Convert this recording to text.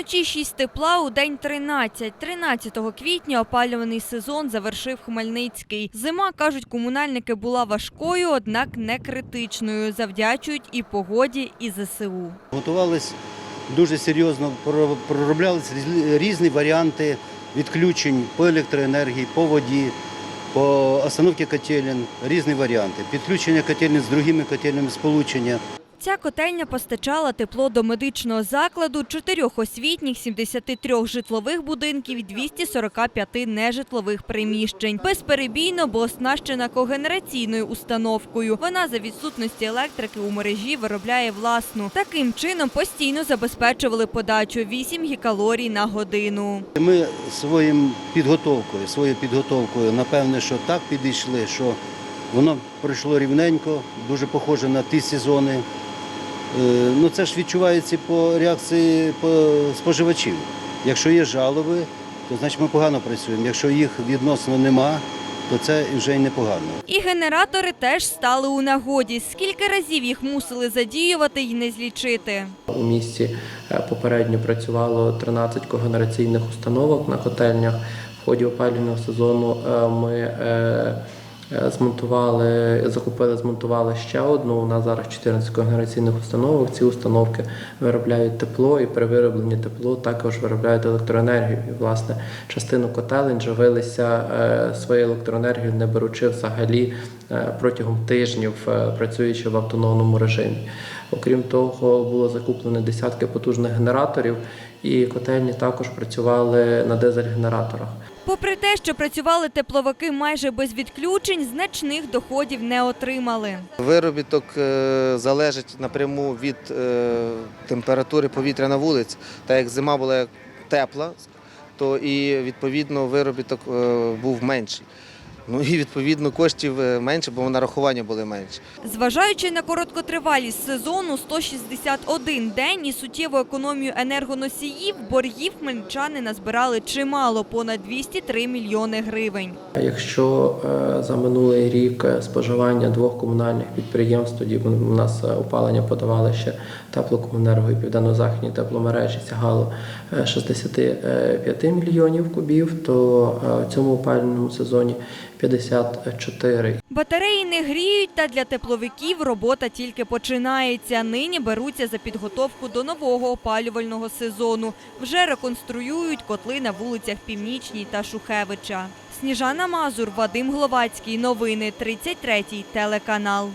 Вночі 6 тепла, у день 13. 13 квітня опалюваний сезон завершив Хмельницький. Зима, кажуть комунальники, була важкою, однак не критичною. Завдячують і погоді, і ЗСУ. Готувались дуже серйозно, про- пророблялись різні- варіанти відключень по електроенергії, по воді, по остановці котелень, різні варіанти. Підключення котельень з другими котельнями, сполучення. Ця котельня постачала тепло до медичного закладу, чотирьох освітніх, 73 житлових будинків і 245 нежитлових приміщень. Безперебійно, бо оснащена когенераційною установкою. Вона за відсутності електрики у мережі виробляє власну. Таким чином постійно забезпечували подачу 8 гікалорій на годину. Ми своїм підготовкою, своєю підготовкою, напевне, що так підійшли, що воно пройшло рівненько, дуже похоже на ті сезони. Е, Ну, це ж відчувається по реакції по споживачів. Якщо є жалоби, то значить ми погано працюємо. Якщо їх відносно нема, то це вже й непогано. І генератори теж стали у нагоді. Скільки разів їх мусили задіювати і не злічити. У місті е, попередньо працювало 13 когенераційних установок на котельнях. В ході опалювального сезону е, ми змонтували, закупили, змонтували ще одну. У нас зараз 14 когенераційних установок. Ці установки виробляють тепло і при виробленні тепло також виробляють електроенергію. І, власне, частину котелень живилися е, своєю електроенергією, не беручи взагалі е, протягом тижнів, е, працюючи в автономному режимі. Окрім того, було закуплено десятки потужних генераторів, і котельні також працювали на дизель-генераторах. Попри те, що працювали тепловики майже без відключень, значних доходів не отримали. Виробіток е, залежить напряму від е, температури повітря на вулиці. Та як зима була тепла, то і відповідно виробіток е, був менший. Ну і відповідно коштів е, менше, бо нарахування були менші. Зважаючи на короткотривалість сезону 161 день і суттєву економію енергоносіїв, боргів хмельничани назбирали чимало понад 203 мільйони гривень. Якщо е, за минулий рік е, споживання двох комунальних підприємств, тоді у нас опалення подавали ще теплокомунерго і південно-західні тепломережі сягало е, 65 мільйонів кубів, то в цьому опалювальному сезоні 54. Батареї не гріють, та для тепловиків робота тільки починається. Нині беруться за підготовку до нового опалювального сезону. Вже реконструюють котли на вулицях Північній та Шухевича. Сніжана Мазур, Вадим Гловацький. Новини 33 телеканал.